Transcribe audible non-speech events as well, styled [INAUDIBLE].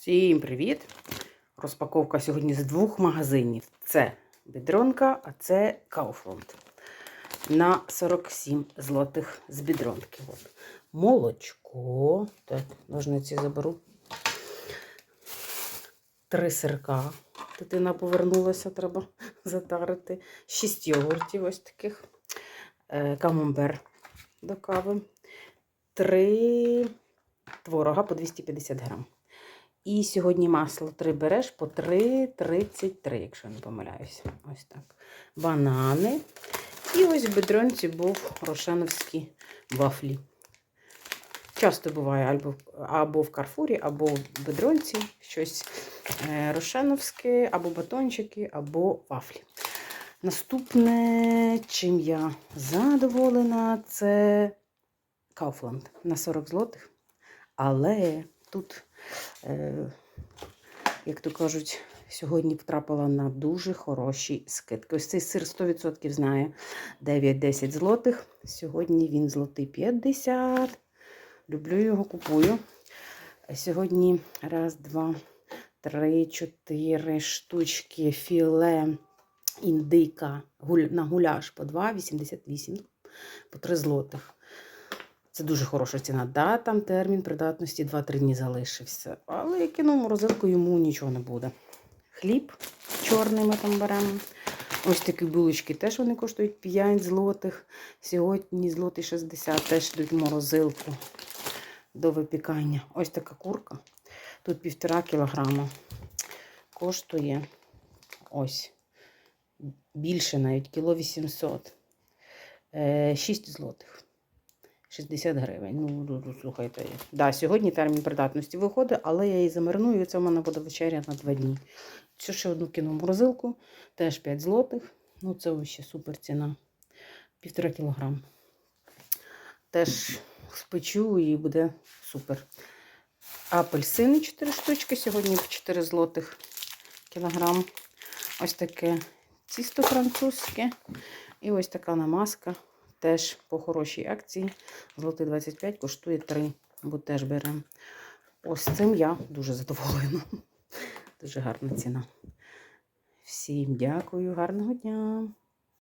Всім привіт! Розпаковка сьогодні з двох магазинів. Це бідронка, а це Kaufland. На 47 злотих з бідронки. От. Молочко. Так, ножниці заберу. Три сирка. Дитина повернулася, треба [LAUGHS] затарити. Шість йогуртів ось таких. Е, Камамбер до кави. Три творога по 250 грам. І сьогодні масло 3 береш по 3,33, якщо не помиляюся. Ось так. Банани. І ось в бедронці був рошеновські вафлі. Часто буває або, або в Карфурі, або в бедронці щось е, рошеновське, або батончики, або вафлі. Наступне, чим я задоволена, це Kaufland на 40 злотих. Але тут, як то кажуть, сьогодні втрапила на дуже хороші скидки. Ось цей сир 100% знає 9-10 злотих. Сьогодні він злотий 50. Люблю його, купую. Сьогодні раз, два, три, чотири штучки філе індика на гуляш по 2,88, по 3 злотих. Це дуже хороша ціна. Да, там термін придатності 2-3 дні залишився. Але я кину морозилку, йому нічого не буде. Хліб чорний ми там беремо. Ось такі булочки теж вони коштують 5 злотих. Сьогодні злотий 60 теж йдуть в морозилку до випікання. Ось така курка. Тут півтора кілограма. Коштує ось більше навіть кіло 800. 6 злотих. 60 гривень. Ну, ну, ну, слухайте. Да, сьогодні термін придатності виходить, але я її замариную, і це в мене буде вечеря на 2 дні. Цю ще одну кину морозилку, теж 5 злотих. Ну, це взагалі супер ціна. Півтора кілограм. Теж спечу і буде супер. Апельсини 4 штучки, сьогодні по 4 злотих кілограм. Ось таке тісто французьке. І ось така намазка. Теж по хорошій акції. Золотий 25 коштує 3, бо теж беремо. Ось цим я дуже задоволена. Дуже гарна ціна. Всім дякую, гарного дня!